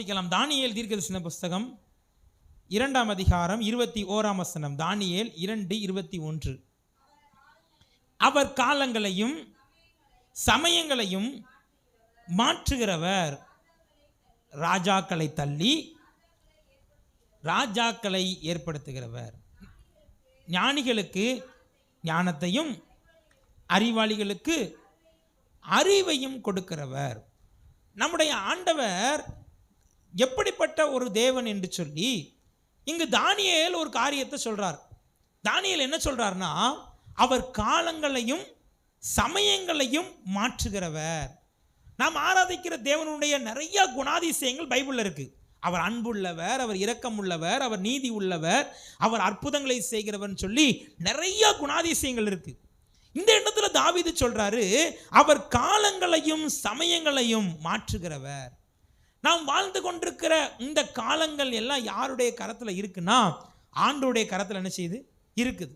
வாசிக்கலாம். தானியல் தீர்க்கதரிசன புஸ்தகம் இரண்டாம் அதிகாரம் இருபத்தி ஓராம் வசனம். தானியல் இரண்டு இருபத்தி ஒன்று. அவர் காலங்களையும் சமயங்களையும் மாற்றுகிறவர். ராஜாக்களை தள்ளி ராஜாக்களை ஏற்படுத்துகிறவர். ஞானிகளுக்கு ஞானத்தையும் அறிவாளிகளுக்கு அறிவையும் கொடுக்கிறவர். நம்முடைய ஆண்டவர் எப்படிப்பட்ட ஒரு தேவன் என்று சொல்லி இங்கு தானியல் ஒரு காரியத்தை சொல்கிறார் தானியல் என்ன சொல்கிறார்னா அவர் காலங்களையும் சமயங்களையும் மாற்றுகிறவர். நாம் ஆராதிக்கிற தேவனுடைய நிறைய குணாதிசயங்கள் பைபிளில் இருக்குது அவர் அன்புள்ளவர் அவர் இரக்கம் உள்ளவர் அவர் நீதி உள்ளவர் அவர் அற்புதங்களை செய்கிறவர்னு சொல்லி நிறைய குணாதிசயங்கள் இருக்கு. இந்த இடத்துல தாவிது சொல்றாரு அவர் காலங்களையும் சமயங்களையும் மாற்றுகிறவர். நாம் வாழ்ந்து கொண்டிருக்கிற இந்த காலங்கள் எல்லாம் யாருடைய கரத்தில் இருக்குன்னா ஆண்டோடைய கரத்தில் என்ன செய்யுது? இருக்குது.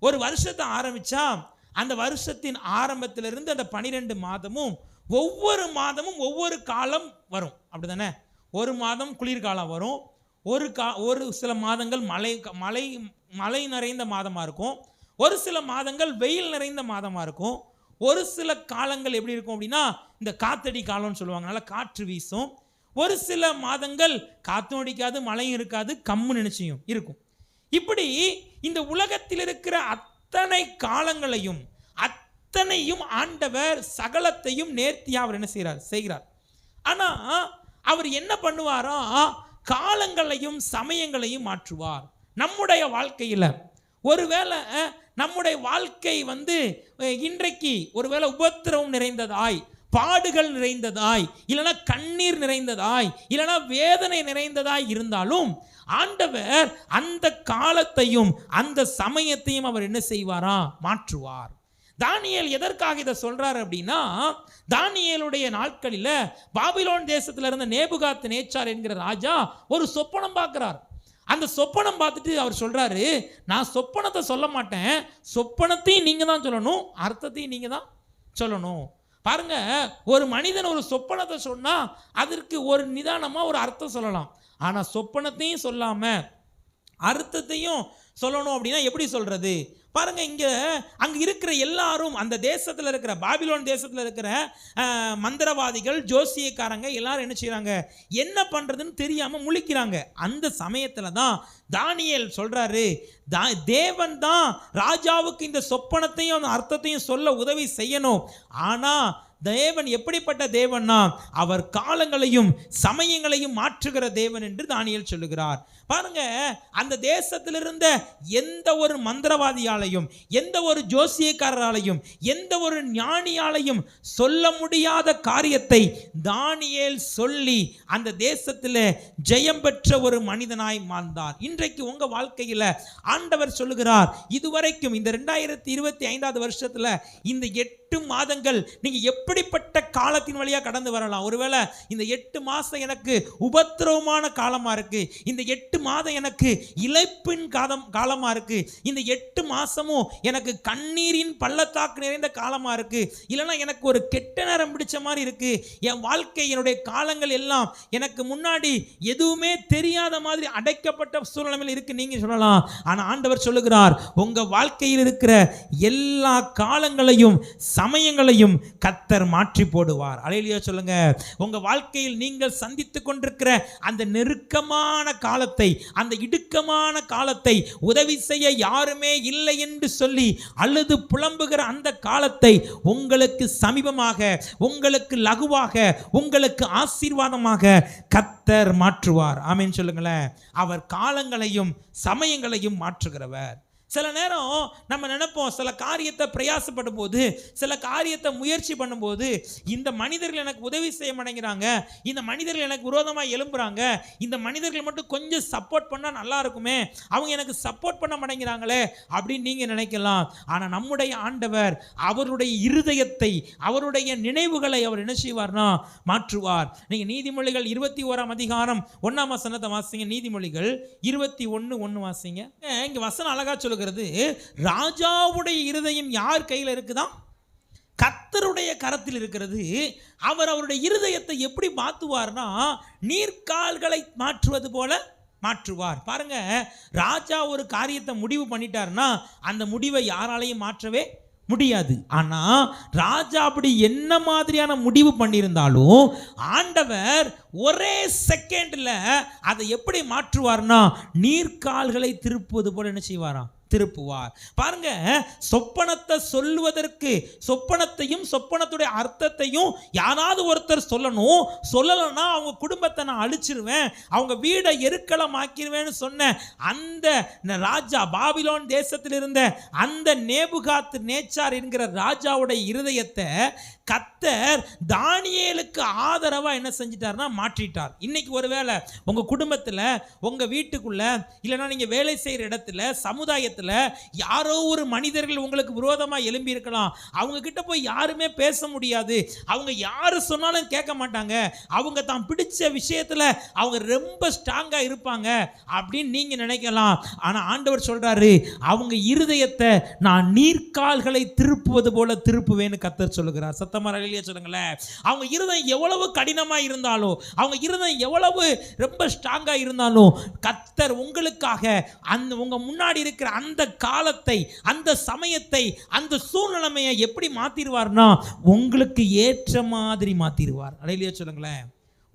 ஒரு வருஷத்தை ஆரம்பித்தா அந்த வருஷத்தின் ஆரம்பத்திலிருந்து அந்த பனிரெண்டு மாதமும் ஒவ்வொரு மாதமும் ஒவ்வொரு காலம் வரும். அப்படி தானே ஒரு மாதம் குளிர்காலம் வரும். ஒரு கா ஒரு சில மாதங்கள் மழை மழை மழை நிறைந்த மாதமாக இருக்கும். ஒரு சில மாதங்கள் வெயில் நிறைந்த மாதமாக இருக்கும். ஒரு சில காலங்கள் எப்படி இருக்கும் அப்படின்னா இந்த காத்தடி காலம்னு சொல்லுவாங்க. நல்லா காற்று வீசும். ஒரு சில மாதங்கள் காற்றும் அடிக்காது மழையும் இருக்காது கம்மு நினைச்சியும் இருக்கும். இப்படி இந்த உலகத்தில் இருக்கிற அத்தனை காலங்களையும் அத்தனையும் ஆண்டவர் சகலத்தையும் நேர்த்தியாக அவர் என்ன செய்கிறார் செய்கிறார். ஆனால் அவர் என்ன பண்ணுவாரா? காலங்களையும் சமயங்களையும் மாற்றுவார். நம்முடைய வாழ்க்கையில் ஒருவேளை நம்முடைய வாழ்க்கை வந்து இன்றைக்கு ஒருவேளை உபத்திரவம் நிறைந்ததாய் பாடுகள் நிறைந்ததாய் இல்லைன்னா கண்ணீர் நிறைந்ததாய் இல்லைன்னா வேதனை நிறைந்ததாய் இருந்தாலும் ஆண்டவர் அந்த காலத்தையும் அந்த சமயத்தையும் அவர் என்ன செய்வாரா? மாற்றுவார். தானியல் எதற்காக இதை சொல்றாரு அப்படின்னா தானியலுடைய நாட்களில் பாபிலோன் தேசத்துல இருந்த நேபுகாத் நேச்சார் என்கிற ராஜா ஒரு சொப்பனம் பார்க்கிறார். அந்த சொப்பனம் பார்த்துட்டு அவர் சொல்றாரு நான் சொப்பனத்தை சொல்ல மாட்டேன். சொப்பனத்தையும் நீங்க தான் சொல்லணும். அர்த்தத்தையும் நீங்க தான் சொல்லணும். பாருங்க ஒரு மனிதன் ஒரு சொப்பனத்தை சொன்னால் அதற்கு ஒரு நிதானமாக ஒரு அர்த்தம் சொல்லலாம். ஆனால் சொப்பனத்தையும் சொல்லாமல் அர்த்தத்தையும் சொல்லணும் அப்படின்னா எப்படி சொல்கிறது பாருங்க இங்க அங்க இருக்கிற எல்லாரும் அந்த தேசத்துல இருக்கிற பாபிலோன் தேசத்துல இருக்கிற மந்திரவாதிகள் ஜோசியக்காரங்க எல்லாரும் என்ன செய்கிறாங்க என்ன பண்றதுன்னு தெரியாம முழிக்கிறாங்க. அந்த சமயத்துல தான் தானியல் சொல்றாரு தா தேவன் தான் ராஜாவுக்கு இந்த சொப்பனத்தையும் அந்த அர்த்தத்தையும் சொல்ல உதவி செய்யணும். ஆனா தேவன் எப்படிப்பட்ட தேவன்னா அவர் காலங்களையும் சமயங்களையும் மாற்றுகிற தேவன் என்று தானியல் சொல்லுகிறார். பாருங்க அந்த தேசத்தில் இருந்த எந்த ஒரு மந்திரவாதியாலையும் எந்த ஒரு ஜோசியக்காரராலையும் எந்த ஒரு ஞானியாலையும் சொல்ல முடியாத காரியத்தை தானியேல் சொல்லி அந்த தேசத்தில் ஜெயம் பெற்ற ஒரு மனிதனாய் மாழ்ந்தார் இன்றைக்கு உங்க வாழ்க்கையில் ஆண்டவர் சொல்லுகிறார் இதுவரைக்கும் இந்த ரெண்டாயிரத்தி இருபத்தி ஐந்தாவது வருஷத்துல இந்த எட்டு மாதங்கள் நீங்கள் எப்படிப்பட்ட காலத்தின் வழியா கடந்து வரலாம்? ஒருவேளை இந்த எட்டு மாதம் எனக்கு உபத்திரவமான காலமா இருக்கு. இந்த எட்டு மாதம் எனக்கு இழைப்பின் காலம் காலமா இருக்கு. இந்த எட்டு மாசமும் எனக்கு கண்ணீரின் பள்ளத்தாக்கு நிறைந்த காலமா இருக்கு. இல்லைன்னா எனக்கு ஒரு கெட்ட நேரம் பிடிச்ச மாதிரி இருக்கு. என் வாழ்க்கை என்னுடைய காலங்கள் எல்லாம் எனக்கு முன்னாடி எதுவுமே தெரியாத மாதிரி அடைக்கப்பட்ட சூழ்நிலையில் இருக்கு நீங்க சொல்லலாம். ஆனா ஆண்டவர் சொல்லுகிறார் உங்க வாழ்க்கையில் இருக்கிற எல்லா காலங்களையும் சமயங்களையும் கத்தர் மாற்றி போடுவார். அலையிலேயே சொல்லுங்க. உங்க வாழ்க்கையில் நீங்கள் சந்தித்து கொண்டிருக்கிற அந்த நெருக்கமான காலத்தை அந்த இடுக்கமான காலத்தை உதவி செய்ய யாருமே இல்லை என்று சொல்லி அழுது புலம்புகிற அந்த காலத்தை உங்களுக்கு சமீபமாக உங்களுக்கு லகுவாக உங்களுக்கு ஆசீர்வாதமாக கத்தர் மாற்றுவார். ஆமீன் சொல்லுங்களேன். அவர் காலங்களையும் சமயங்களையும் மாற்றுகிறவர். சில நேரம் நம்ம நினைப்போம் சில காரியத்தை பிரயாசப்படும் போது சில காரியத்தை முயற்சி பண்ணும்போது இந்த மனிதர்கள் எனக்கு உதவி செய்ய மாட்டேங்கிறாங்க இந்த மனிதர்கள் எனக்கு விரோதமாக எழும்புறாங்க இந்த மனிதர்கள் மட்டும் கொஞ்சம் சப்போர்ட் பண்ணால் நல்லா இருக்குமே அவங்க எனக்கு சப்போர்ட் பண்ண மாட்டேங்கிறாங்களே அப்படின்னு நீங்கள் நினைக்கலாம். ஆனால் நம்முடைய ஆண்டவர் அவருடைய இருதயத்தை அவருடைய நினைவுகளை அவர் என்ன செய்வார்னா மாற்றுவார். நீங்கள் நீதிமொழிகள் இருபத்தி ஓராம் அதிகாரம் ஒன்றாம் வசனத்தை வாசிங்க. நீதிமொழிகள் இருபத்தி ஒன்று ஒன்று வாசிங்க. இங்கே வசனம் அழகா சொல்லுகிறது ராஜாவுடைய இருதயம் யார் கையில் இருக்குதா? கத்தருடைய கரத்தில் இருக்கிறது. அவர் அவருடைய இருதயத்தை எப்படி மாற்றுவார்னா நீர்க்கால்களை மாற்றுவது போல மாற்றுவார். பாருங்க ராஜா ஒரு காரியத்தை முடிவு பண்ணிட்டாருன்னா அந்த முடிவை யாராலையும் மாற்றவே முடியாது. ஆனா ராஜா அப்படி என்ன மாதிரியான முடிவு பண்ணியிருந்தாலும் ஆண்டவர் ஒரே செகண்ட்ல அதை எப்படி மாற்றுவார்னா நீர்க்கால்களை திருப்புவது போல என்ன செய்வாராம்? திருப்புவார். பாருங்க சொப்பனத்தை சொல்லுவதற்கு சொப்பனத்தையும் சொப்பனத்துடைய அர்த்தத்தையும் யாராவது ஒருத்தர் சொல்லணும். சொல்லலைன்னா அவங்க குடும்பத்தை நான் அழிச்சிருவேன் அவங்க வீடை எருக்களமாக்கிடுவேன்னு சொன்ன அந்த ராஜா பாபிலோன் தேசத்தில் இருந்த அந்த நேபுகாத்து நேச்சார் என்கிற ராஜாவுடைய இருதயத்தை கத்தர் தானியேலுக்கு ஆதரவாக என்ன செஞ்சிட்டார்னா மாற்றிட்டார். இன்னைக்கு ஒருவேளை உங்கள் குடும்பத்தில் உங்கள் வீட்டுக்குள்ளே இல்லைன்னா நீங்கள் வேலை செய்கிற இடத்துல சமுதாயத்தை யாரோ ஒரு மனிதர்கள் உங்களுக்கு விரோதமா எழும்பி இருக்கலாம் அவங்க கிட்ட போய் யாருமே பேச முடியாது. அவங்க யார் சொன்னாலும் கேட்க மாட்டாங்க. அவங்க தான் பிடிச்ச விஷயத்துல அவங்க ரொம்ப ஸ்ட்ராங்கா இருப்பாங்க அப்படின்னு நீங்க நினைக்கலாம். ஆனா ஆண்டவர் சொல்றாரு அவங்க இருதயத்தை நான் நீர்க்கால்களை திருப்புவது போல திருப்புவேன்னு கத்தர் சொல்லுகிறார். சத்தமாக இல்லையா சொல்லுங்களேன். அவங்க இருதயம் எவ்வளவு கடினமா இருந்தாலும் அவங்க இருதயம் எவ்வளவு ரொம்ப ஸ்ட்ராங்கா இருந்தாலும் கத்தர் உங்களுக்காக அந்த உங்க முன்னாடி இருக்கிற அந்த அந்த காலத்தை அந்த சமயத்தை அந்த சூழ்நிலைமையை எப்படி மாற்றிடுவார்னா உங்களுக்கு ஏற்ற மாதிரி மாற்றிடுவார் அடையிலேயே சொல்லுங்களேன்.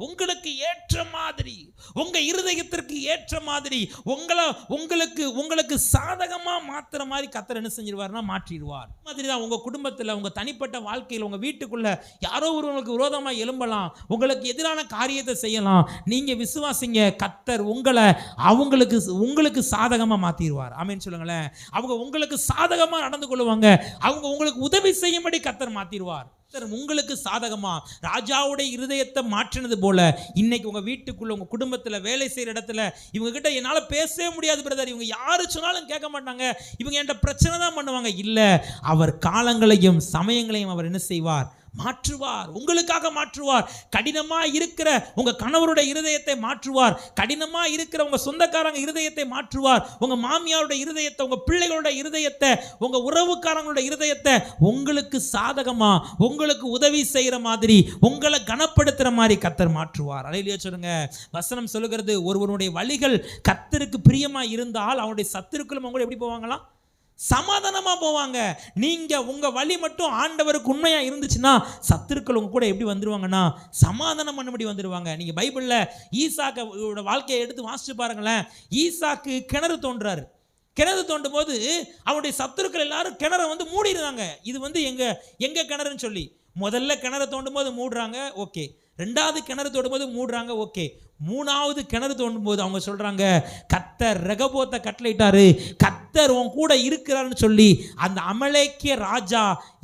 உங்களுக்கு ஏற்ற மாதிரி உங்க இருதயத்திற்கு ஏற்ற மாதிரி உங்களை உங்களுக்கு உங்களுக்கு சாதகமா மாத்துற மாதிரி கத்தர் என்ன செஞ்சிருவார்னா மாற்றிடுவார். மாதிரி தான் உங்க குடும்பத்தில் உங்க தனிப்பட்ட வாழ்க்கையில் உங்க வீட்டுக்குள்ள யாரோ ஒருவங்களுக்கு விரோதமா எழும்பலாம் உங்களுக்கு எதிரான காரியத்தை செய்யலாம். நீங்க விசுவாசிங்க கத்தர் உங்களை அவங்களுக்கு உங்களுக்கு சாதகமா மாத்திடுவார். ஆமேன்னு சொல்லுங்களேன். அவங்க உங்களுக்கு சாதகமா நடந்து கொள்வாங்க. அவங்க உங்களுக்கு உதவி செய்யும்படி கத்தர் மாத்திடுவார். கர்த்தர் உங்களுக்கு சாதகமா? ராஜாவுடைய இருதயத்தை மாற்றினது போல இன்னைக்கு உங்க வீட்டுக்குள்ள உங்க குடும்பத்துல வேலை செய்யற இடத்துல இவங்க கிட்ட என்னால பேசவே முடியாது பிரதர் இவங்க யாரு சொன்னாலும் கேட்க மாட்டாங்க. இவங்க என்கிட்ட பிரச்சனை தான் பண்ணுவாங்க. இல்ல அவர் காலங்களையும் சமயங்களையும் அவர் என்ன செய்வார்? மாற்றுவார். உங்களுக்காக மாற்றுவார். கடினமாக இருக்கிற உங்கள் கணவருடைய இருதயத்தை மாற்றுவார். கடினமாக இருக்கிற உங்கள் சொந்தக்காரங்க இருதயத்தை மாற்றுவார். உங்கள் மாமியாருடைய இருதயத்தை உங்கள் பிள்ளைகளோட இருதயத்தை உங்கள் உறவுக்காரங்களோட இருதயத்தை உங்களுக்கு சாதகமாக உங்களுக்கு உதவி செய்கிற மாதிரி உங்களை கனப்படுத்துகிற மாதிரி கத்தர் மாற்றுவார். அலையிலேயே சொல்லுங்க. வசனம் சொல்லுகிறது ஒருவனுடைய வழிகள் கத்தருக்கு பிரியமாக இருந்தால் அவனுடைய சத்துருக்களும் அவங்களும் எப்படி போவாங்களாம்? சமாதானமாக போவாங்க. நீங்கள் உங்கள் வழி மட்டும் ஆண்டவருக்கு உண்மையாக இருந்துச்சுன்னா சத்துருக்கள் உங்கள் கூட எப்படி வந்துருவாங்கன்னா சமாதானம் பண்ணபடி வந்துடுவாங்க நீங்கள் பைபிளில் ஈசாக்கோட வாழ்க்கையை எடுத்து வாசிச்சு பாருங்களேன். ஈசாக்கு கிணறு தோன்றாரு. கிணறு தோண்டும் போது அவனுடைய சத்துருக்கள் எல்லாரும் கிணறை வந்து மூடிடுறாங்க. இது வந்து எங்கள் எங்கள் கிணறுன்னு சொல்லி. முதல்ல கிணறு தோண்டும் போது மூடுறாங்க ஓகே. ரெண்டாவது கிணறு தோண்டும் போது மூடுறாங்க ஓகே. மூணாவது கிணறு தோண்டும் போது அவங்க சொல்கிறாங்க கத்தர் ரெகபோத்தை கட்டளையிட்டாரு. கத்தர் உன் கூட இருக்கிறாருன்னு சொல்லி அந்த அமலேக்கிய ராஜா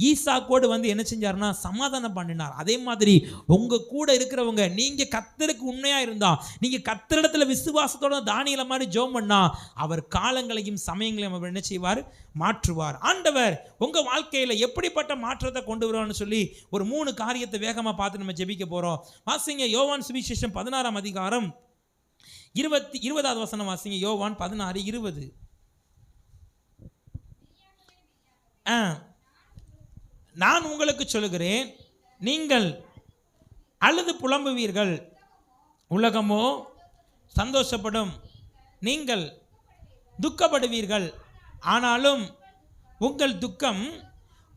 ஈசாக்கோடு வந்து என்ன செஞ்சாருன்னா சமாதானம் பண்ணினார். அதே மாதிரி உங்க கூட இருக்கிறவங்க நீங்கள் கத்தருக்கு உண்மையாக இருந்தா நீங்கள் கத்தரிடத்தில் விசுவாசத்தோட தானியல மாதிரி ஜோம் பண்ணா அவர் காலங்களையும் சமயங்களையும் அவர் என்ன செய்வார்? மாற்றுவார். ஆண்டவர் உங்கள் வாழ்க்கையில் எப்படிப்பட்ட மாற்றத்தை கொண்டு வருவான்னு சொல்லி ஒரு மூணு காரியத்தை வேகமாக பார்த்து நம்ம ஜெபிக்க போகிறோம் வாசிங்க யோவான் சுவிசேஷம் பதினாறாம் அதிகாரம் இருபத்தி இருபதாவது வசனம் வாசிங்க. யோவான் பதினாறு இருபது. ஆ. நான் உங்களுக்கு சொல்லுகிறேன் நீங்கள் அழுது புலம்புவீர்கள். உலகமோ சந்தோஷப்படும். நீங்கள் துக்கப்படுவீர்கள். ஆனாலும் உங்கள் துக்கம்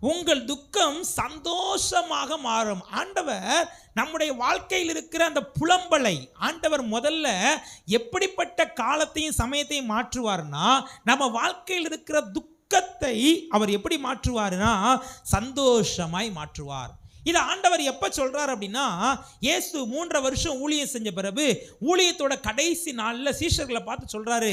உங்கள் துக்கம் சந்தோஷமாக மாறும். ஆண்டவர் நம்முடைய வாழ்க்கையில் இருக்கிற அந்த புலம்பலை ஆண்டவர் முதல்ல எப்படிப்பட்ட காலத்தையும் சமயத்தையும் மாற்றுவார்னா நம்ம வாழ்க்கையில் இருக்கிற துக்கத்தை அவர் எப்படி மாற்றுவார்னா சந்தோஷமாய் மாற்றுவார். இதை ஆண்டவர் எப்போ சொல்கிறார் அப்படின்னா இயேசு மூன்றரை வருஷம் ஊழியம் செஞ்ச பிறகு ஊழியத்தோட கடைசி நாளில் சீஷர்களை பார்த்து சொல்கிறாரு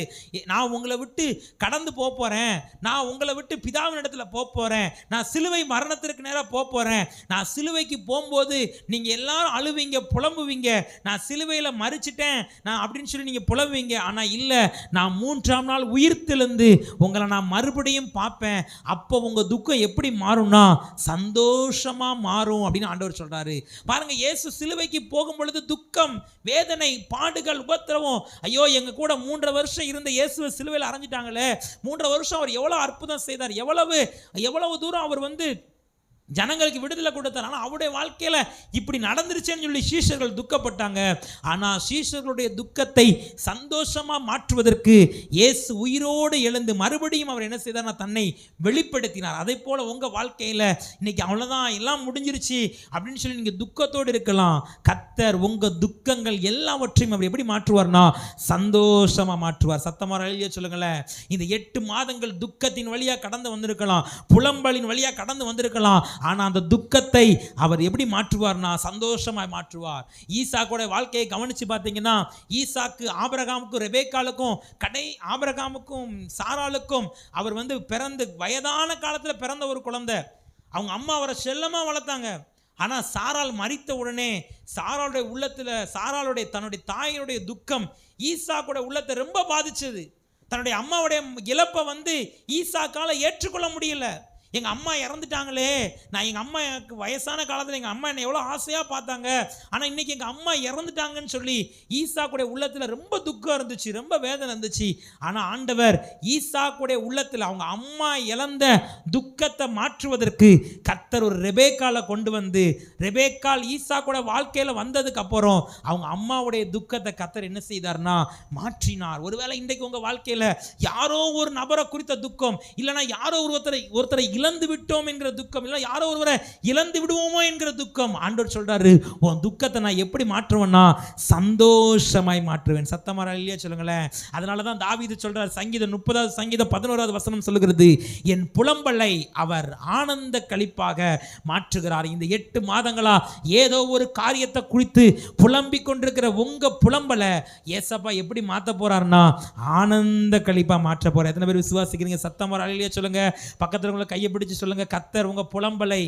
நான் உங்களை விட்டு கடந்து போக போகிறேன் நான் உங்களை விட்டு பிதாவின் இடத்துல போக போகிறேன் நான் சிலுவை மரணத்திற்கு நேராக போக போகிறேன் நான் சிலுவைக்கு போகும்போது நீங்கள் எல்லாரும் அழுவீங்க புலம்புவீங்க. நான் சிலுவையில் மறிச்சிட்டேன். நான் அப்படின்னு சொல்லி நீங்கள் புலம்புவீங்க. ஆனால் இல்லை நான் மூன்றாம் நாள் உயிர்த்தெழுந்து உங்களை நான் மறுபடியும் பார்ப்பேன். அப்போ உங்கள் துக்கம் எப்படி மாறும்னா சந்தோஷமாக மாறும். அப்படின்னு ஆண்டவர் சொல்றாரு. பாருங்க இயேசு சிலுவைக்கு போகும் பொழுது துக்கம் வேதனை பாடுகள் உபத்திரவம். ஐயோ எங்க கூட மூன்றரை வருஷம் இருந்த இயேசுவை சிலுவையில் அரைஞ்சிட்டாங்களே மூன்றரை வருஷம் அவர் எவ்வளோ அற்புதம் செய்தார். எவ்வளவு எவ்வளவு தூரம் அவர் வந்து ஜனங்களுக்கு விடுதலை கொடுத்தனால அவருடைய வாழ்க்கையில் இப்படி நடந்துருச்சேன்னு சொல்லி சீஷர்கள் துக்கப்பட்டாங்க. ஆனால் சீஷர்களுடைய துக்கத்தை சந்தோஷமாக மாற்றுவதற்கு இயேசு உயிரோடு எழுந்து மறுபடியும் அவர் என்ன செய்தார்னா தன்னை வெளிப்படுத்தினார். அதே போல் உங்கள் வாழ்க்கையில் இன்னைக்கு அவ்வளோதான் எல்லாம் முடிஞ்சிருச்சு அப்படின்னு சொல்லி நீங்கள் துக்கத்தோடு இருக்கலாம். கத்தர் உங்கள் துக்கங்கள் எல்லாவற்றையும் அவர் எப்படி மாற்றுவார்னா சந்தோஷமாக மாற்றுவார். சத்தமாக எழுதிய சொல்லுங்களேன். இந்த எட்டு மாதங்கள் துக்கத்தின் வழியாக கடந்து வந்திருக்கலாம். புலம்பலின் வழியாக கடந்து வந்திருக்கலாம். ஆனால் அந்த துக்கத்தை அவர் எப்படி மாற்றுவார்னா சந்தோஷமாய் மாற்றுவார். ஈசாக்கோட வாழ்க்கையை கவனித்து பார்த்தீங்கன்னா ஈசாக்கு ஆபரகாமுக்கும் ரெபேக்காலுக்கும் கடை ஆபரகாமுக்கும் சாராளுக்கும் அவர் வந்து பிறந்து வயதான காலத்தில் பிறந்த ஒரு குழந்தை. அவங்க அம்மா அவரை செல்லமாக வளர்த்தாங்க. ஆனால் சாரால் மறித்த உடனே சாராளுடைய உள்ளத்தில் சாராளுடைய தன்னுடைய தாயினுடைய துக்கம் ஈசாக்குடைய உள்ளத்தை ரொம்ப பாதிச்சது. தன்னுடைய அம்மாவுடைய இழப்பை வந்து ஈசாக்கால ஏற்றுக்கொள்ள முடியல. எங்கள் அம்மா இறந்துட்டாங்களே. நான் எங்கள் அம்மா எனக்கு வயசான காலத்தில் எங்கள் அம்மா என்னை எவ்வளோ ஆசையாக பார்த்தாங்க. ஆனால் இன்றைக்கி எங்கள் அம்மா இறந்துட்டாங்கன்னு சொல்லி ஈசாக்குடைய உள்ளத்தில் ரொம்ப துக்கம் இருந்துச்சு ரொம்ப வேதனை இருந்துச்சு. ஆனால் ஆண்டவர் ஈசாக்குடைய உள்ளத்தில் அவங்க அம்மா இழந்த துக்கத்தை மாற்றுவதற்கு கத்தர் ஒரு ரெபேக்காலை கொண்டு வந்து ரெபேக்கால் ஈசாக்குடைய வாழ்க்கையில் வந்ததுக்கு அப்புறம் அவங்க அம்மாவுடைய துக்கத்தை கத்தர் என்ன செய்தார்னா மாற்றினார். ஒருவேளை இன்றைக்கு உங்கள் வாழ்க்கையில் யாரோ ஒரு நபரை குறித்த துக்கம் இல்லைன்னா யாரோ ஒருத்தரை ஒருத்தரை இழந்து விட்டோம் என்கிற துக்கம். இல்லை யாரோ ஒருவரை இழந்து விடுவோமோ என்கிற துக்கம். ஆண்டவர் சொல்றாரு உன் துக்கத்தை நான் எப்படி மாற்றுவேன்னா சந்தோஷமாய் மாற்றுவேன். சத்தமாக இல்லையா சொல்லுங்களேன். அதனால தான் தாவிது சொல்றார் சங்கீதம் முப்பதாவது சங்கீதம் பதினோராவது வசனம் சொல்லுகிறது என் புலம்பலை அவர் ஆனந்த கழிப்பாக மாற்றுகிறார். இந்த எட்டு மாதங்களா ஏதோ ஒரு காரியத்தை குறித்து புலம்பிக் கொண்டிருக்கிற உங்க புலம்பலை ஏசப்பா எப்படி மாற்ற போறாருன்னா ஆனந்த கழிப்பாக மாற்ற போகிறார் எத்தனை பேர் விசுவாசிக்கிறீங்க? சத்தம் அழிலியா சொல்லுங்க. பக்கத்தில் உங்களை கையை பிடிச்சு சொல்லுங்க. கத்தர் உங்க புலம்பலை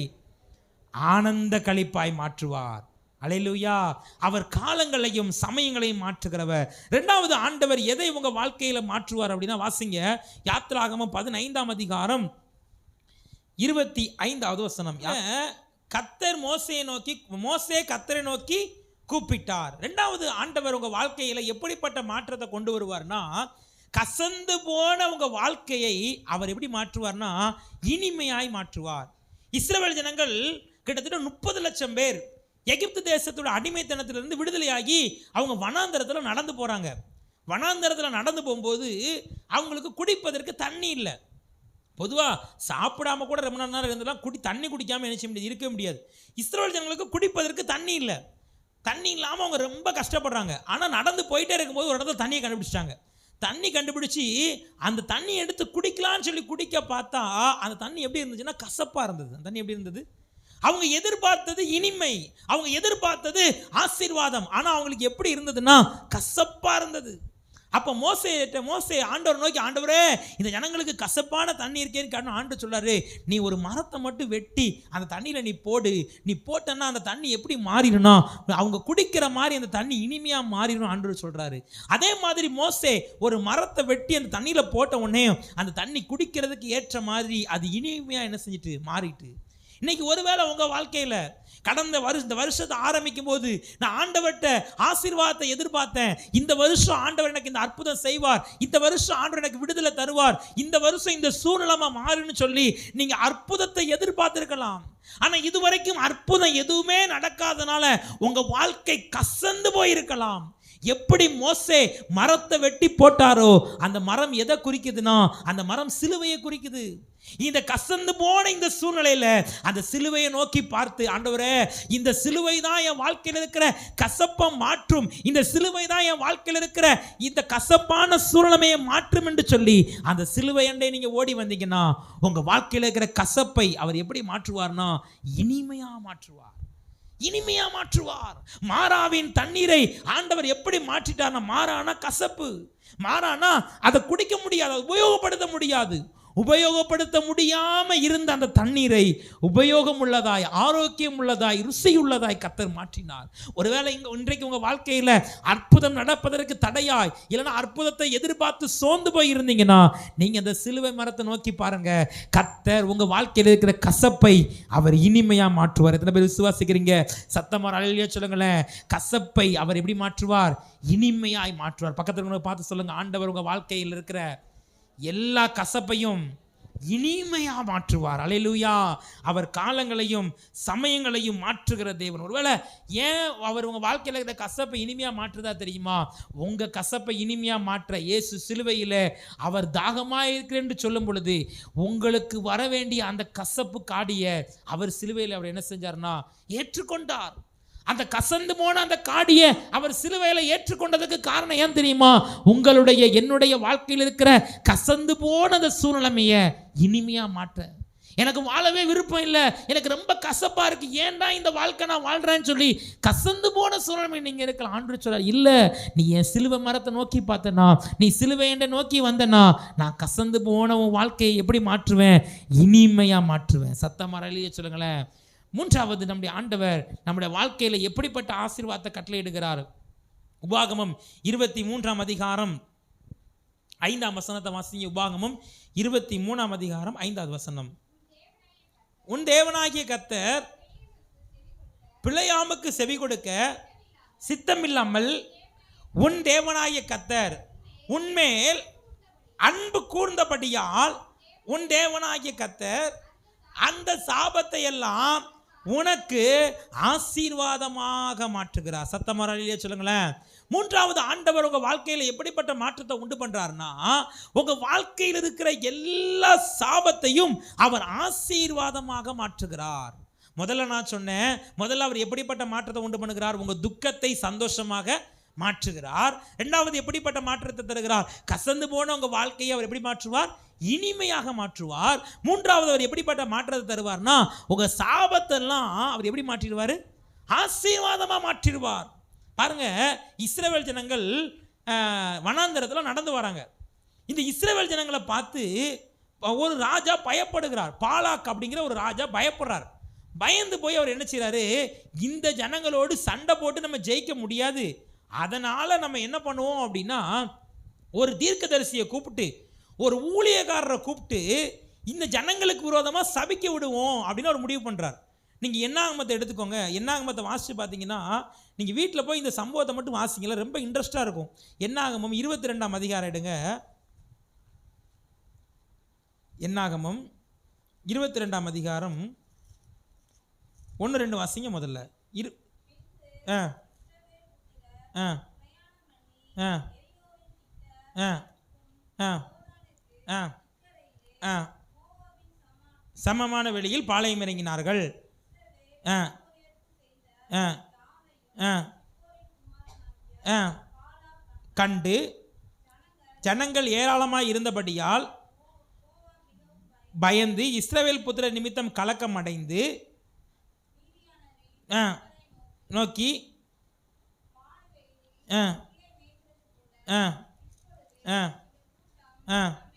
ஆனந்த கழிப்பாய் மாற்றுவார். அலையிலுயா. அவர் காலங்களையும் சமயங்களையும் மாற்றுகிறவர். ரெண்டாவது ஆண்டவர் எதை உங்க வாழ்க்கையில மாற்றுவார் அப்படின்னா வாசிங்க. யாத்ராகமம் பதினைந்தாம் அதிகாரம் இருபத்தி ஐந்தாவது வசனம் கத்தர் மோசையை நோக்கி மோசே கத்தரை நோக்கி கூப்பிட்டார். ரெண்டாவது ஆண்டவர் உங்க வாழ்க்கையில எப்படிப்பட்ட மாற்றத்தை கொண்டு வருவார்னா கசந்து போன உங்கள் வாழ்க்கையை அவர் எப்படி மாற்றுவார்னா இனிமையாய் மாற்றுவார். இஸ்ரவேல் ஜனங்கள் கிட்டத்தட்ட முப்பது லட்சம் பேர் எகிப்து தேசத்தோட அடிமைத்தனத்திலிருந்து விடுதலையாகி அவங்க வனாந்தரத்தில் நடந்து போகிறாங்க வனாந்தரத்தில் நடந்து போகும்போது அவங்களுக்கு குடிப்பதற்கு தண்ணி இல்லை. பொதுவாக சாப்பிடாம கூட ரொம்ப நேரம் இருந்தெல்லாம் குடி தண்ணி குடிக்காமல் என்ன செய்ய முடியாது இருக்க முடியாது. இஸ்ரோல் ஜனங்களுக்கு குடிப்பதற்கு தண்ணி இல்லை. தண்ணி இல்லாமல் அவங்க ரொம்ப கஷ்டப்படுறாங்க. ஆனால் நடந்து போயிட்டே இருக்கும்போது ஒரு இடத்துல தண்ணியை கண்டுபிடிச்சிட்டாங்க. தண்ணி கண்டுபிடிச்சி அந்த தண்ணி எடுத்து குடிக்கலான்னு சொல்லி குடிக்க பார்த்தா அந்த தண்ணி எப்படி இருந்துச்சுன்னா கசப்பாக இருந்தது. அந்த தண்ணி எப்படி இருந்தது? அவங்க எதிர்பார்த்தது இனிமை. அவங்க எதிர்பார்த்தது ஆசீர்வாதம். ஆனால் அவங்களுக்கு எப்படி இருந்ததுன்னா கசப்பாக இருந்தது. அப்போ மோசே மோசை ஆண்டவர் நோக்கி ஆண்டவரே இந்த ஜனங்களுக்கு கசப்பான தண்ணி இருக்கேன்னு காரணம் ஆண்டு சொல்லாரு நீ ஒரு மரத்தை மட்டும் வெட்டி அந்த தண்ணியில் நீ போடு. நீ போட்டேன்னா அந்த தண்ணி எப்படி மாறிடணும் அவங்க குடிக்கிற மாதிரி அந்த தண்ணி இனிமையாக மாறிடும் ஆண்டவர் சொல்கிறாரு அதே மாதிரி மோசே ஒரு மரத்தை வெட்டி அந்த தண்ணியில் போட்ட உடனே அந்த தண்ணி குடிக்கிறதுக்கு ஏற்ற மாதிரி அது இனிமையாக என்ன செஞ்சுட்டு மாறிட்டு. இன்னைக்கு ஒருவேளை உங்கள் வாழ்க்கையில் கடந்த வருஷ இந்த வருஷத்தை ஆரம்பிக்கும் போது நான் ஆண்டவர்கிட்ட ஆசீர்வாதத்தை எதிர்பார்த்தேன். இந்த வருஷம் ஆண்டவர் எனக்கு இந்த அற்புதம் செய்வார். இந்த வருஷம் ஆண்டவர் எனக்கு விடுதலை தருவார். இந்த வருஷம் இந்த சூழ்நிலமாக மாறுன்னு சொல்லி நீங்கள் அற்புதத்தை எதிர்பார்த்துருக்கலாம். ஆனால் இதுவரைக்கும் அற்புதம் எதுவுமே நடக்காதனால உங்கள் வாழ்க்கை கசந்து போயிருக்கலாம். எப்படி மோசே மரத்தை வெட்டி போட்டாரோ அந்த மரம் எதை குறிக்குதுன்னா அந்த மரம் சிலுவையை குறிக்குது. இந்த கசந்து போன இந்த சூழ்நிலையில் அந்த சிலுவையை நோக்கி பார்த்து ஆண்டவரே இந்த சிலுவை தான் என் வாழ்க்கையில் இருக்கிற கசப்பை மாற்றும். இந்த சிலுவை தான் என் வாழ்க்கையில் இருக்கிற இந்த கசப்பான சூழ்நிலையை மாற்றும் என்று சொல்லி அந்த சிலுவை அண்டை நீங்கள் ஓடி வந்தீங்கன்னா உங்கள் வாழ்க்கையில் இருக்கிற கசப்பை அவர் எப்படி மாற்றுவார்னா இனிமையாக மாற்றுவார். இனிமையா மாற்றுவார். மாறாவின் தண்ணீரை ஆண்டவர் எப்படி மாற்றிட்டார்னா மாறானா கசப்பு. மாறானா அதை குடிக்க முடியாது அதை உபயோகப்படுத்த முடியாது. உபயோகப்படுத்த முடியாமல் இருந்த அந்த தண்ணீரை உபயோகம் உள்ளதாய் ஆரோக்கியம் உள்ளதாய் ருசி உள்ளதாய் கத்தர் மாற்றினார். ஒருவேளை இங்கே இன்றைக்கு உங்கள் வாழ்க்கையில் அற்புதம் நடப்பதற்கு தடையாய் இல்லைன்னா அற்புதத்தை எதிர்பார்த்து சோர்ந்து போய் இருந்தீங்கன்னா நீங்கள் அந்த சிலுவை மரத்தை நோக்கி பாருங்க. கத்தர் உங்கள் வாழ்க்கையில் இருக்கிற கசப்பை அவர் இனிமையாக மாற்றுவார். எத்தனை பேர் விசுவாசிக்கிறீங்க? சத்தமார் அழகிய சொல்லுங்களேன். கசப்பை அவர் எப்படி மாற்றுவார்? இனிமையாய் மாற்றுவார். பக்கத்தில் பார்த்து சொல்லுங்கள் ஆண்டவர் உங்கள் வாழ்க்கையில் இருக்கிற எல்லா கசப்பையும் இனிமையா மாற்றுவார். அலையிலுயா. அவர் காலங்களையும் சமயங்களையும் மாற்றுகிற தேவன். ஒருவேளை ஏன் அவர் உங்க வாழ்க்கையில் இருக்கிற கசப்பை இனிமையா மாற்றுதா தெரியுமா? உங்க கசப்பை இனிமையா மாற்ற இயேசு சிலுவையில் அவர் தாகமா இருக்கிறேன்னு சொல்லும் பொழுது உங்களுக்கு வர வேண்டிய அந்த கசப்பு காடிய அவர் சிலுவையில் அவர் என்ன செஞ்சார்னா ஏற்றுக்கொண்டார். அந்த கசந்து போன அந்த காடியை அவர் சிலுவையில் ஏற்றுக்கொண்டதுக்கு காரணம் ஏன் தெரியுமா? உங்களுடைய என்னுடைய வாழ்க்கையில் இருக்கிற கசந்து போன அந்த சூழ்நிலைமைய இனிமையாக மாற்ற. எனக்கு வாழவே விருப்பம் இல்லை. எனக்கு ரொம்ப கசப்பாக இருக்குது ஏன்டா இந்த வாழ்க்கை நான் வாழ்கிறேன்னு சொல்லி கசந்து போன சூழ்நிலை நீங்கள் இருக்கலாம். ஆண்டு சொல்ல இல்லை நீ என் சிலுவை மரத்தை நோக்கி பார்த்தனா? நீ சிலுவை என்ற நோக்கி வந்தனா? நான் கசந்து போன உன் வாழ்க்கையை எப்படி மாற்றுவேன்? இனிமையாக மாற்றுவேன். சத்த சொல்லுங்களேன். மூன்றாவது நம்முடைய ஆண்டவர் நம்முடைய வாழ்க்கையில் எப்படிப்பட்ட ஆசீர்வாதத்தை கட்டளையிடுகிறார்? உபாகமம் இருபத்தி மூன்றாம் அதிகாரம். ஐந்தாம் வசனத்தை வாசிங்க உபாகமம் இருபத்தி மூணாம் அதிகாரம் ஐந்தாவது வசனம். உன் தேவனாகிய கத்தர் பிழையாமுக்கு செவி கொடுக்க சித்தமில்லாமல் உன் தேவனாகிய கத்தர் உன்மேல் அன்பு கூர்ந்தபடியால் உன் தேவனாகிய கத்தர் அந்த சாபத்தை எல்லாம் உனக்கு ஆசீர்வாதமாக மாற்றுகிறார். சத்தமரலிலே சொல்லுங்களேன். மூன்றாவது ஆண்டவர் உங்கள் வாழ்க்கையில் எப்படிப்பட்ட மாற்றத்தை உண்டு பண்ணுறாருன்னா உங்கள் வாழ்க்கையில் இருக்கிற எல்லா சாபத்தையும் அவர் ஆசீர்வாதமாக மாற்றுகிறார். முதல்ல நான் சொன்னேன் முதல்ல அவர் எப்படிப்பட்ட மாற்றத்தை உண்டு பண்ணுகிறார்? உங்கள் துக்கத்தை சந்தோஷமாக மாற்றுகிறார். ரெண்டாவது எப்படிப்பட்ட மாற்றத்தை தருகிறார்? கசந்து போன உங்கள் வாழ்க்கையை அவர் எப்படி மாற்றுவார்? இனிமையாக மாற்றுவார். மூன்றாவது அவர் எப்படிப்பட்ட மாற்றத்தை தருவார்னா உங்கள் சாபத்தெல்லாம் அவர் எப்படி மாற்றிடுவார்? ஆசீர்வாதமாக மாற்றிடுவார். பாருங்க இஸ்ரேவேல் ஜனங்கள் வனாந்தரத்தில் நடந்து வராங்க. இந்த இஸ்ரேவேல் ஜனங்களை பார்த்து ஒரு ராஜா பயப்படுகிறார். பாலாக் அப்படிங்கிற ஒரு ராஜா பயப்படுறார். பயந்து போய் அவர் என்ன செய்கிறாரு இந்த ஜனங்களோடு சண்டை போட்டு நம்ம ஜெயிக்க முடியாது. அதனால் நம்ம என்ன பண்ணுவோம் அப்படின்னா ஒரு தீர்க்கதரிசியை கூப்பிட்டு ஒரு ஊழியக்காரரை கூப்பிட்டு இந்த ஜனங்களுக்கு விரோதமாக சபிக்க விடுவோம் அப்படின்னு ஒரு முடிவு பண்ணுறார் நீங்கள் என்னாகமத்தை எடுத்துக்கோங்க. என்னாகமத்தை வாசித்து பார்த்தீங்கன்னா நீங்கள் வீட்டில் போய் இந்த சம்பவத்தை மட்டும் வாசிங்களா ரொம்ப இன்ட்ரெஸ்டாக இருக்கும். என்னாகமம் இருபத்தி ரெண்டாம் அதிகாரம் எடுங்க. என்னாகமம் இருபத்தி ரெண்டாம் அதிகாரம். ஒன்று ரெண்டு வாசிங்க முதல்ல. இரு ஆ. ஆ. ஆ. ஆ. ஆ. ஆ. ஆ. சமமான வெளியில் பாளையம் இறங்கினார்கள். ஆ. ஆ. ஆ. ஆ. கண்டு ஜனங்கள் ஏராளமாக இருந்தபடியால் பயந்து இஸ்ரவேல் புத்திர நிமித்தம் கலக்கம் அடைந்து ஆ. நோக்கி ஆ. ஆ. ஆ. ஆ.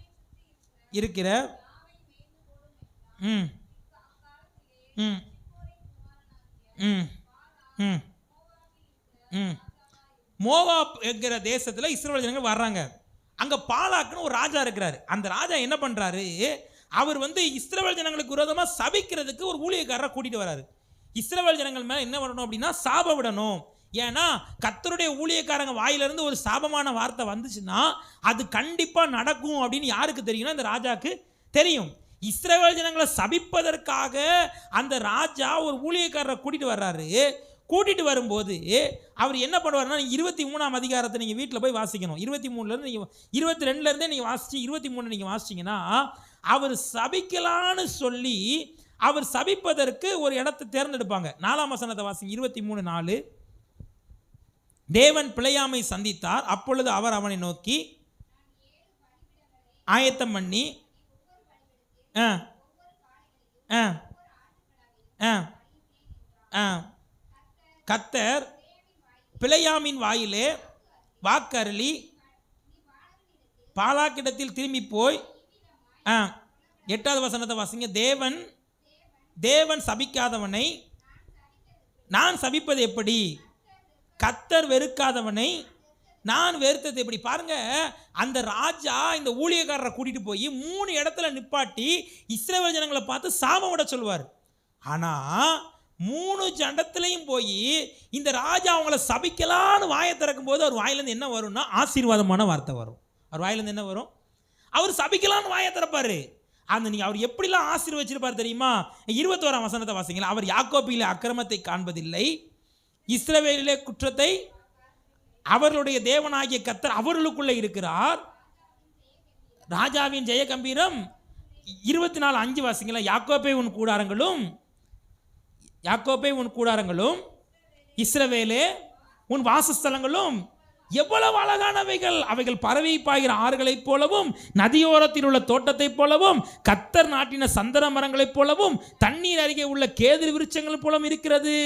இருக்கிற ம். ம். ம். ம். ம். மோவாப் என்கிற தேசத்தில் இஸ்ரேல் ஜனங்கள் வர்றாங்க. அங்கே பாலாக்குன்னு ஒரு ராஜா இருக்கிறாரு. அந்த ராஜா என்ன பண்ணுறாரு அவர் வந்து இஸ்ரவேல் ஜனங்களுக்கு விரோதமாக சபிக்கிறதுக்கு ஒரு ஊழியக்காரரை கூட்டிகிட்டு வராரு. இஸ்ரவேல் ஜனங்கள் மேலே என்ன பண்ணணும் அப்படின்னா சாப விடணும். ஏன்னா கத்தருடைய ஊழியக்காரங்க வாயிலிருந்து ஒரு சாபமான வார்த்தை வந்துச்சுன்னா அது கண்டிப்பாக நடக்கும் அப்படின்னு யாருக்கு தெரியும்னா இந்த ராஜாவுக்கு தெரியும். இஸ்ரேல் ஜனங்களை சபிப்பதற்காக அந்த ராஜா ஒரு ஊழியக்காரரை கூட்டிகிட்டு வர்றாரு. கூட்டிகிட்டு வரும்போது அவர் என்ன பண்ணுவார்னா இருபத்தி மூணாம் அதிகாரத்தை நீங்கள் வீட்டில் போய் வாசிக்கணும். இருபத்தி மூணுலேருந்து நீங்கள் இருபத்தி ரெண்டுலேருந்தே நீங்கள் வாசிச்சு இருபத்தி மூணு நீங்கள் வாசிச்சிங்கன்னா அவர் சபிக்கலான்னு சொல்லி அவர் சபிப்பதற்கு ஒரு இடத்தை தேர்ந்தெடுப்பாங்க. நாலாம் வசனத்தை வாசிங்க இருபத்தி மூணு நாலு. தேவன் பிழையாமை சந்தித்தார். அப்பொழுது அவர் அவனை நோக்கி ஆயத்தம் பண்ணி ஆ ஆ ஆ ஆ கத்தர் பிழையாமின் வாயிலே வாக்கருளி பாலாக்கிடத்தில் திரும்பி போய் ஆ எட்டாவது வசனத்தை வாசிங்க. தேவன் தேவன் சபிக்காதவனை நான் சபிப்பது எப்படி? கத்தர் வெறுக்காதவனை நான் வெறுத்தது எப்படி? பாருங்க அந்த ராஜா இந்த ஊழியக்காரரை கூட்டிட்டு போய் மூணு இடத்துல நிப்பாட்டி இஸ்ரேல் ஜனங்களை பார்த்து சாபம் விட சொல்லுவார். ஆனால் மூணு ஜண்டத்துலையும் போய் இந்த ராஜா அவங்கள சபிக்கலான்னு வாயை திறக்கும் போது அவர் வாயிலேருந்து என்ன வரும்னா ஆசீர்வாதமான வார்த்தை வரும். அவர் வாயிலேருந்து என்ன வரும்? அவர் சபிக்கலான்னு வாயை திறப்பாரு. அந்த நீங்கள் அவர் எப்படிலாம் ஆசீர்வச்சிருப்பார் தெரியுமா? இருபத்தோராம் வசனத்தை வாசிங்களா அவர் யாக்கோப்பியில் அக்கிரமத்தை காண்பதில்லை. இஸ்ரவேலிலே குற்றத்தை அவர்களுடைய தேவனாகிய கத்தர் அவர்களுக்குள்ளே இருக்கிறார். ராஜாவின் ஜெயகம்பீரம் இருபத்தி நாலு அஞ்சு வாசிங்களா? யாக்கோப்பே உன் கூடாரங்களும் யாக்கோப்பே உன் கூடாரங்களும் இஸ்ரவேலே உன் வாசஸ்தலங்களும் எவ்வளவு அழகானவைகள். அவைகள் பறவை பாய்கிற ஆறுகளைப் போலவும் நதியோரத்தில் உள்ள தோட்டத்தைப் போலவும் கத்தர் நாட்டின சந்தன மரங்களைப் போலவும் தண்ணீர் அருகே உள்ள கேதிர் விருட்சங்கள் போலவும் இருக்கிறது.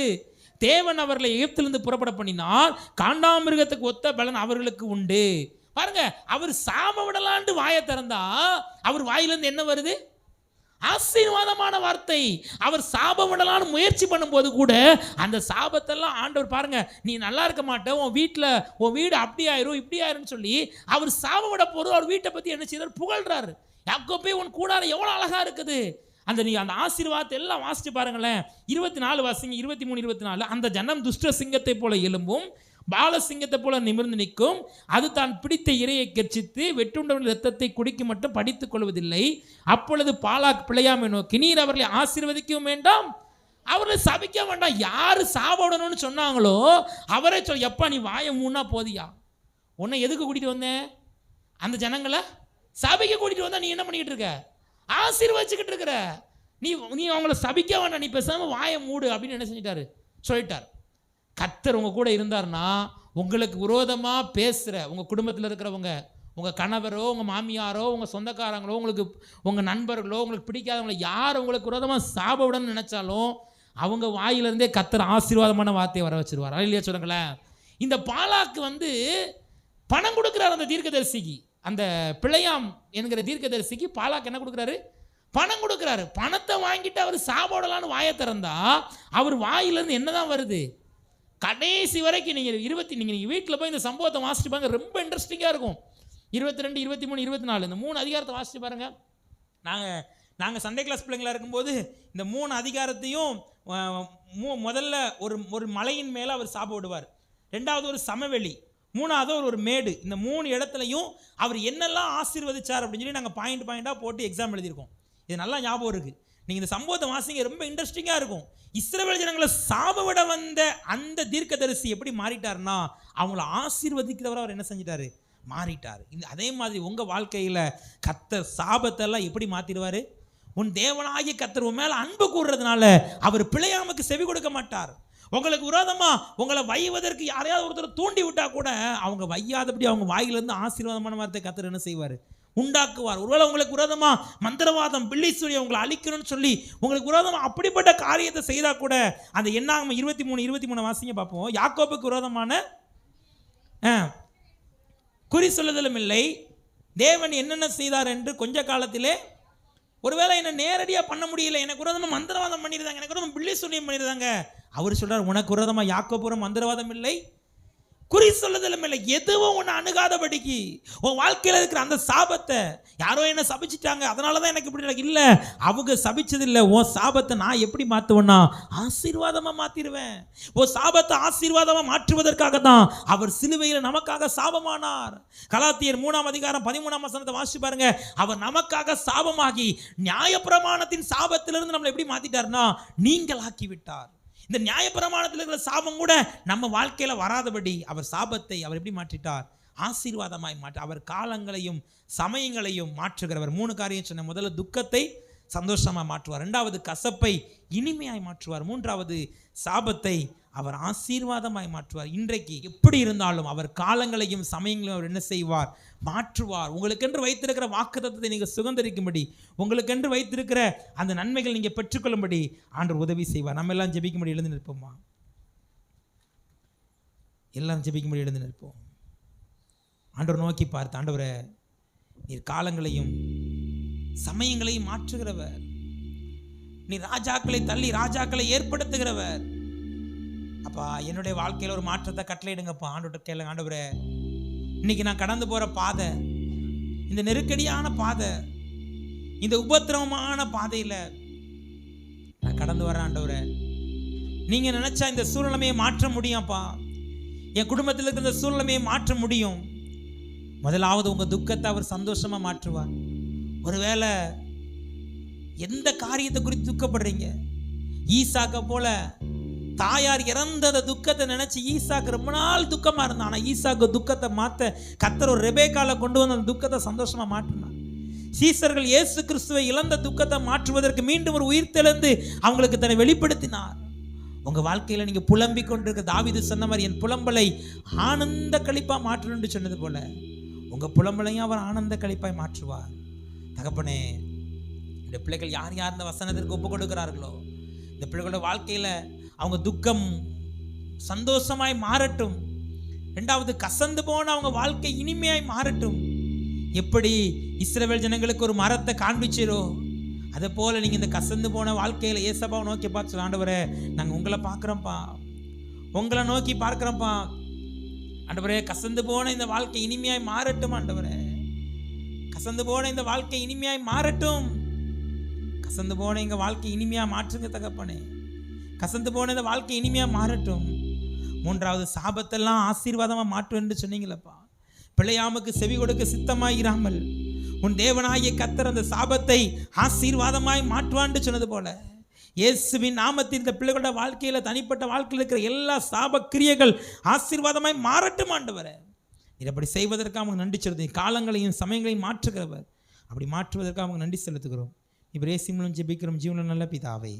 தேவன் அவர்களை எகிப்திலிருந்து புறப்பட பண்ணினால் காண்டாமிருகத்துக்கு ஒத்த பலன் அவர்களுக்கு உண்டு. பாருங்க அவர் சாப விடலாண்டு வாயை திறந்தா அவர் வாயிலிருந்து என்ன வருது? ஆசீர்வாதமான வார்த்தை. அவர் சாபம் விடலான்னு முயற்சி பண்ணும்போது கூட அந்த சாபத்தெல்லாம் ஆண்டவர் பாருங்க நீ நல்லா இருக்க மாட்டேன் உன் வீட்டில் உன் வீடு அப்படி ஆயிரும் இப்படி ஆயிரும்னு சொல்லி அவர் சாபம் விட போகிறது அவர் வீட்டை பற்றி என்ன செய்தார் புகழ்றாரு. யாக்கோப்பே உன் கூடாரம் எவ்வளோ அழகாக இருக்குது. அந்த நீ அந்த ஆசீர்வாதத்தை எல்லாம் வாசிச்சு பாருங்களேன். இருபத்தி நாலு வாசிங்க இருபத்தி மூணு இருபத்தி நாலு அந்த ஜனம் துஷ்ட சிங்கத்தை போல எலும்பும் பாலசிங்கத்தை போல நிமிர்ந்து நிற்கும் அது தான் பிடித்த இரையை கர்ச்சித்து வெட்டுண்டவன் ரத்தத்தை குடிக்க மட்டும் படித்துக் கொள்வதில்லை. அப்பொழுது பாலாக் பிழையாமை நோக்கி நீர் அவர்களை ஆசீர்வதிக்கவும் வேண்டாம். அவர்களை சபிக்க வேண்டாம். யார் சாப்பிடணும்னு சொன்னாங்களோ அவரே சொல் எப்பா நீ வாயை மூணா போதியா? உன்னை எதுக்கு கூட்டிட்டு வந்தேன் அந்த ஜனங்களை சபைக்கு கூட்டிட்டு வந்தா நீ என்ன பண்ணிக்கிட்டு இருக்க? ஆசீர்வதிச்சுக்கிட்டு இருக்கிற. நீ நீ அவங்கள சபிக்க வேண்டாம் நீ பேசாம வாயை மூடு அப்படின்னு என்ன செஞ்சிட்டாரு? சொல்லிட்டார். கத்தர் உங்கள் கூட இருந்தார்னா உங்களுக்கு விரோதமாக பேசுகிற உங்கள் குடும்பத்தில் இருக்கிறவங்க உங்கள் கணவரோ உங்கள் மாமியாரோ உங்கள் சொந்தக்காரங்களோ உங்களுக்கு உங்கள் நண்பர்களோ உங்களுக்கு பிடிக்காதவங்களோ யார் உங்களுக்கு விரோதமாக சாபவிடன்னு நினச்சாலும் அவங்க வாயிலிருந்தே கத்தர் ஆசீர்வாதமான வார்த்தையை வர வச்சுருவார். இல்லையா சொல்லுங்களேன். இந்த பாலாக்கு வந்து பணம் கொடுக்குறார் அந்த தீர்க்கதரிசிக்கு. அந்த பிழையாம் என்கிற தீர்க்கதரிசிக்கு பாலாக்கு என்ன கொடுக்குறாரு? பணம் கொடுக்குறாரு. பணத்தை வாங்கிட்டு அவர் சாப்பாடலான்னு வாயை திறந்தா அவர் வாயிலேருந்து என்ன தான் வருது? கடைசி வரைக்கும் நீங்கள் இருபத்தி நீங்கள் நீங்கள் வீட்டில் போய் இந்த சம்பவத்தை வாசிச்சு பாருங்க. ரொம்ப இன்ட்ரெஸ்டிங்காக இருக்கும். இருபத்தி ரெண்டு இருபத்தி மூணு இருபத்தி நாலு. இந்த மூணு அதிகாரத்தை வாசிச்சு பாருங்க. நாங்கள் நாங்கள் சண்டே கிளாஸ் பிள்ளைங்களா இருக்கும்போது இந்த மூணு அதிகாரத்தையும் மு முதல்ல ஒரு ஒரு மலையின் மேலே அவர் சாப்பிடுவார் ரெண்டாவது ஒரு சமவெளி. மூணாவது ஒரு ஒரு மேடு. இந்த மூணு இடத்துலையும் அவர் என்னெல்லாம் ஆசீர்வதிச்சார் அப்படின்னு சொல்லி நாங்கள் பாயிண்ட் பாயிண்டாக போட்டு எக்ஸாம் எழுதியிருக்கோம். இது நல்லா ஞாபகம் இருக்குது நீங்கள் இந்த சம்பவத்தை வாசிங்க ரொம்ப இன்ட்ரெஸ்டிங்காக இருக்கும். இஸ்ரேல் ஜனங்களை சாப விட வந்த அந்த தீர்க்கதரிசி எப்படி மாறிட்டார்னா அவங்கள ஆசீர்வதிக்கிறவர் அவர் என்ன செஞ்சிட்டாரு? மாறிட்டார். இந்த அதே மாதிரி உங்கள் வாழ்க்கையில் கத்த சாபத்தெல்லாம் எப்படி மாற்றிடுவார் உன் தேவனாகிய கத்தர் உன் மேலே அன்பு கூடுறதுனால அவர் பிழையாமக்கு செவி கொடுக்க மாட்டார். உங்களுக்கு விரோதமா உங்களை வைவதற்கு யாரையாவது ஒருத்தர் தூண்டி விட்டா கூட அவங்க வையாதபடி அவங்க வாயிலிருந்து ஆசீர்வாதமான வார்த்தை கத்தர் என்ன செய்வார்? உண்டாக்குவார். ஒருவேளை உங்களுக்கு விரோதமா மந்திரவாதம் பிள்ளை சொல்லி உங்களை அழிக்கணும்னு சொல்லி உங்களுக்கு விரோதமா அப்படிப்பட்ட காரியத்தை செய்தா கூட அந்த என்னாகும் இருபத்தி மூணு இருபத்தி மூணு வாசிங்க பார்ப்போம். யாக்கோப்புக்கு விரோதமான குறி சொல்லுதலும் இல்லை. தேவன் என்னென்ன செய்தார் என்று கொஞ்ச காலத்திலே ஒருவேளை என்ன நேரடியாக பண்ண முடியல எனக்கு விரோதமாக மந்திரவாதம் பண்ணியிருந்தாங்க எனக்கு விரோதம் பிள்ளை சொல்லியம் பண்ணியிருந்தாங்க அவர் சொல்றார் உனக்கு விரோதமாக யாக்கோபுரம் மந்திரவாதம் இல்லை? குறி சொல்லுதலும் இல்லை. எதுவும் உன்னை அணுகாதபடிக்கு. உன் வாழ்க்கையில் இருக்கிற அந்த சாபத்தை யாரோ என்ன சபிச்சிட்டாங்க. அதனால தான் எனக்கு இப்படி நடக்கு இல்லை அவங்க சபிச்சது இல்லை உன் சாபத்தை நான் எப்படி மாற்றுவேன்னா ஆசீர்வாதமாக மாற்றிடுவேன் உன் சாபத்தை ஆசீர்வாதமாக மாற்றுவதற்காக தான் அவர் சிலுவையில் நமக்காக சாபமானார். கலாத்தியர் மூணாம் அதிகாரம் பதிமூணாம் வசனத்தை வாசிச்சு பாருங்க. அவர் நமக்காக சாபமாகி நியாயப்பிரமாணத்தின் சாபத்திலிருந்து நம்மளை எப்படி மாத்திட்டார்னா நீங்கள் ஆக்கிவிட்டார் இந்த நியாயப்பிரமாணத்தில் இருக்கிற சாபம் கூட நம்ம வாழ்க்கையில் வராதபடி அவர் சாபத்தை அவர் எப்படி மாற்றிட்டார்? ஆசீர்வாதமாய் மாற்ற அவர் காலங்களையும் சமயங்களையும் மாற்றுகிறவர் மூணு காரியம் சொன்ன முதல்ல துக்கத்தை சந்தோஷமாக மாற்றுவார். ரெண்டாவது கசப்பை இனிமையாய் மாற்றுவார். மூன்றாவது சாபத்தை அவர் ஆசீர்வாதமாய் மாற்றுவார். இன்றைக்கு எப்படி இருந்தாலும் அவர் காலங்களையும் சமயங்களையும் அவர் என்ன செய்வார்? மாற்றுவார். உங்களுக்கென்று வைத்திருக்கிற வாக்குத்தத்தத்தை நீங்கள் சுதந்திரிக்கும்படி உங்களுக்கென்று வைத்திருக்கிற அந்த நன்மைகள் நீங்கள் பெற்றுக்கொள்ளும்படி ஆண்டவர் உதவி செய்வார். நம்ம எல்லாம் ஜெபிக்கும்படி எழுந்து நிற்போமா? எல்லாம் ஜெபிக்கும்படி எழுந்து நிற்போம். ஆண்டவர் நோக்கி பார்த்து ஆண்டவரை நீர் காலங்களையும் சமயங்களையும் மாற்றுகிறவர். நீ ராஜாக்களை தள்ளி ராஜாக்களை ஏற்படுத்துகிறவர். அப்பா என்னுடைய வாழ்க்கையில் ஒரு மாற்றத்தை கட்டளையிடுங்கப்பா ஆண்டோட்ட கேளுங்க ஆண்டவரே. இன்னைக்கு நான் கடந்து போகிற பாதை இந்த நெருக்கடியான பாதை இந்த உபத்திரவமான பாதையில் நான் கடந்து வரேன் ஆண்டவரே. நீங்கள் நினச்சா இந்த சூழ்நிலையை மாற்ற முடியும்ப்பா. என் குடும்பத்தில் இருக்கிற இந்த சூழ்நிலையை மாற்ற முடியும். முதலாவது உங்கள் துக்கத்தை அவர் சந்தோஷமாக மாற்றுவார். ஒருவேளை எந்த காரியத்தை குறித்து துக்கப்படுறீங்க? ஈசாக்க போல தாயார் இறந்தத துக்கத்தை நினைச்சு ஈசாக்கு ரொம்ப நாள் துக்கமா இருந்தான். ஆனா ஈசாக்கு துக்கத்தை மாத்த கத்தர் ஒரு ரெபேக்கால கொண்டு வந்து அந்த துக்கத்தை சந்தோஷமா மாற்றினார். சீசர்கள் இயேசு கிறிஸ்துவை இழந்த துக்கத்தை மாற்றுவதற்கு மீண்டும் ஒரு உயிர்த்தெழுந்து அவங்களுக்கு தன்னை வெளிப்படுத்தினார். உங்க வாழ்க்கையில நீங்க புலம்பிக் கொண்டிருக்க தாவிது சொன்ன மாதிரி என் புலம்பலை ஆனந்த கழிப்பா மாற்றணும்னு சொன்னது போல உங்க புலம்பலையும் அவர் ஆனந்த கழிப்பாய் மாற்றுவார். தகப்பனே இந்த பிள்ளைகள் யார் யார் இந்த வசனத்திற்கு ஒப்பு கொடுக்கிறார்களோ இந்த பிள்ளைகளோட வாழ்க்கையில அவங்க துக்கம் சந்தோஷமாய் மாறட்டும். ரெண்டாவது கசந்து போன அவங்க வாழ்க்கை இனிமையாய் மாறட்டும். எப்படி இஸ்ரவேல் ஜனங்களுக்கு ஒரு மரத்தை காண்பிச்சிரோ அதை போல் நீங்கள் இந்த கசந்து போன வாழ்க்கையில் ஏசப்பாவை நோக்கி பார்த்து ஆண்டவரே நாங்கள் உங்களை பார்க்குறோம்ப்பா. உங்களை நோக்கி பார்க்குறோம்ப்பா. ஆண்டவரே கசந்து போன இந்த வாழ்க்கை இனிமையாய் மாறட்டும் ஆண்டவரே. கசந்து போன இந்த வாழ்க்கை இனிமையாய் மாறட்டும். கசந்து போன எங்கள் வாழ்க்கை இனிமையாக மாற்றுங்க தகப்பனே. கசந்து போனது வாழ்க்கை இனிமையாக மாறட்டும். மூன்றாவது சாபத்தெல்லாம் ஆசீர்வாதமாக மாற்றும் என்று சொன்னீங்களப்பா. பிள்ளையாமுக்கு செவி கொடுக்க சித்தமாயிராமல் உன் தேவனாகிய கத்தர் அந்த சாபத்தை ஆசீர்வாதமாய் மாற்றுவான்னு சொன்னது போல இயேசுவின் நாமத்தில் இந்த பிள்ளைகளோட வாழ்க்கையில் தனிப்பட்ட வாழ்க்கையில் இருக்கிற எல்லா சாப கிரியைகள் ஆசீர்வாதமாய் மாறட்டும் ஆண்டவரே. நீர் அப்படி செய்வதற்காக அவங்க நன்றி செலுத்தி காலங்களையும் சமயங்களையும் மாற்றுகிறவர். அப்படி மாற்றுவதற்காக அவங்க நன்றி செலுத்துகிறோம். இப்போ ரேசி மூலம் ஜெபிக்கிறோம். ஜீவன நல்ல பிதாவை